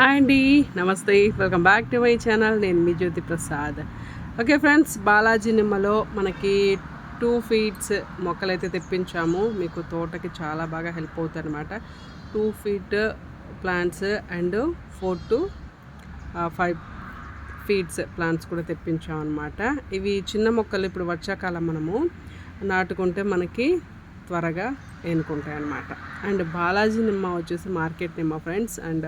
Hi అండి నమస్తే. Welcome back to my channel నేను మీ జ్యోతి ప్రసాద్. ఓకే ఫ్రెండ్స్ బాలాజీ నిమ్మలో మనకి టూ ఫీట్స్ మొక్కలు అయితే తెప్పించాము. మీకు తోటకి చాలా బాగా హెల్ప్ అవుతుంది అనమాట two feet plants and four to five feets plants కూడా తెప్పించాం అనమాట ఇవి చిన్న మొక్కలు ఇప్పుడు వర్షాకాలం మనము నాటుకుంటే మనకి త్వరగా ఎన్నుకుంటాయి అనమాట అండ్ బాలాజీ నిమ్మ వచ్చేసి మార్కెట్ నిమ్మ ఫ్రెండ్స్ అండ్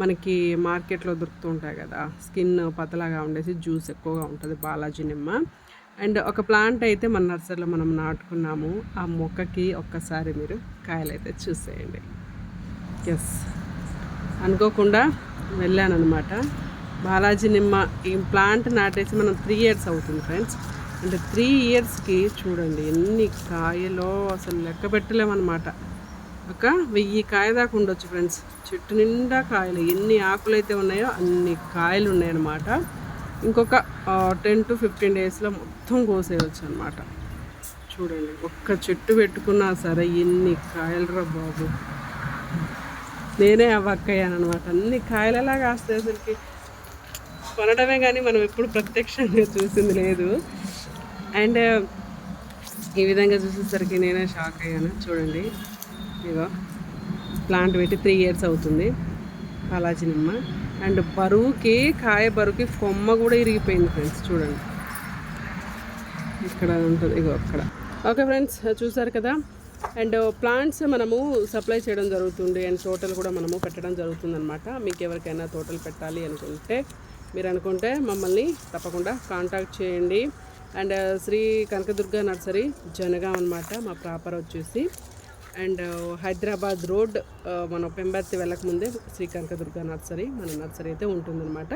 మనకి మార్కెట్లో దొరుకుతూ ఉంటాయి కదా. స్కిన్ పతలాగా ఉండేసి జ్యూస్ ఎక్కువగా ఉంటుంది బాలాజీ నిమ్మ. అండ్ ఒక ప్లాంట్ అయితే మన నర్సరీలో మనం నాటుకున్నాము. ఆ మొక్కకి ఒక్కసారి మీరు కాయలు అయితే చూసేయండి. ఎస్ అనుకోకుండా వెళ్ళాను అనమాట బాలాజీ నిమ్మ ఈ ప్లాంట్ నాటేసి మనం త్రీ ఇయర్స్ అవుతుంది ఫ్రెండ్స్ అంటే త్రీ ఇయర్స్కి చూడండి ఎన్ని కాయలో అసలు లెక్క పెట్టలేమన్నమాట. ఒక వెయ్యి కాయ దాకా ఉండొచ్చు ఫ్రెండ్స్. చెట్టు నిండా కాయలు. ఎన్ని ఆకులు అయితే ఉన్నాయో అన్ని కాయలు ఉన్నాయన్నమాట. ఇంకొక టెన్ టు ఫిఫ్టీన్ డేస్లో మొత్తం కోసేయచ్చు అనమాట చూడండి ఒక్క చెట్టు పెట్టుకున్నా సరే ఎన్ని కాయలు రా బాబు. నేనే అవ్వక్కయ్యాను అనమాట అన్ని కాయలలా కాస్తాయి అసలుకి. కొనడమే కానీ మనం ఎప్పుడు ప్రత్యక్షంగా చూసింది లేదు. అండ్ ఈ విధంగా చూసేసరికి నేనే షాక్ అయ్యాను. చూడండి. ఇగో ప్లాంట్ పెట్టి త్రీ ఇయర్స్ అవుతుంది. పాలాచి నిమ్మ అండ్ బరువుకి కాయ బరువుకి కొమ్మ కూడా ఇరిగిపోయింది ఫ్రెండ్స్ చూడండి. ఇక్కడ ఉంటుంది ఇగో అక్కడ. ఓకే ఫ్రెండ్స్ చూసారు కదా? అండ్ ప్లాంట్స్ మనము సప్లై చేయడం జరుగుతుంది అండ్ తోటలు కూడా మనము పెట్టడం జరుగుతుంది అనమాట మీకు ఎవరికైనా తోటలు పెట్టాలి అనుకుంటే మీరు అనుకుంటే మమ్మల్ని తప్పకుండా కాంటాక్ట్ చేయండి. అండ్ శ్రీ కనకదుర్గ నర్సరీ జనగా అనమాట మా ప్రాపర్ వచ్చేసి. అండ్ హైదరాబాద్ రోడ్ మన పెంబర్తి వెళ్ళకముందే శ్రీ కనకదుర్గ నర్సరీ మన నర్సరీ అయితే ఉంటుందన్నమాట.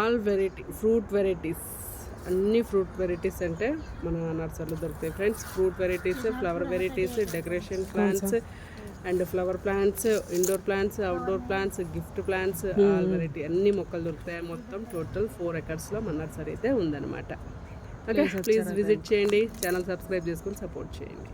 ఆల్ వెరైటీ ఫ్రూట్ వెరైటీస్ అన్ని ఫ్రూట్ వెరైటీస్ అంటే మన నర్సరీలో దొరుకుతాయి. Friends fruit varieties flower varieties decoration plants and flower plants indoor plants outdoor plants gift plants all variety అన్ని మొక్కలు దొరుకుతాయి. మొత్తం టోటల్ ఫోర్ ఎకర్స్లో మన నర్సరీ అయితే ఉందన్నమాట. ఓకే ప్లీజ్ విజిట్ చేయండి. ఛానల్ సబ్స్క్రైబ్ చేసుకొని సపోర్ట్ చేయండి.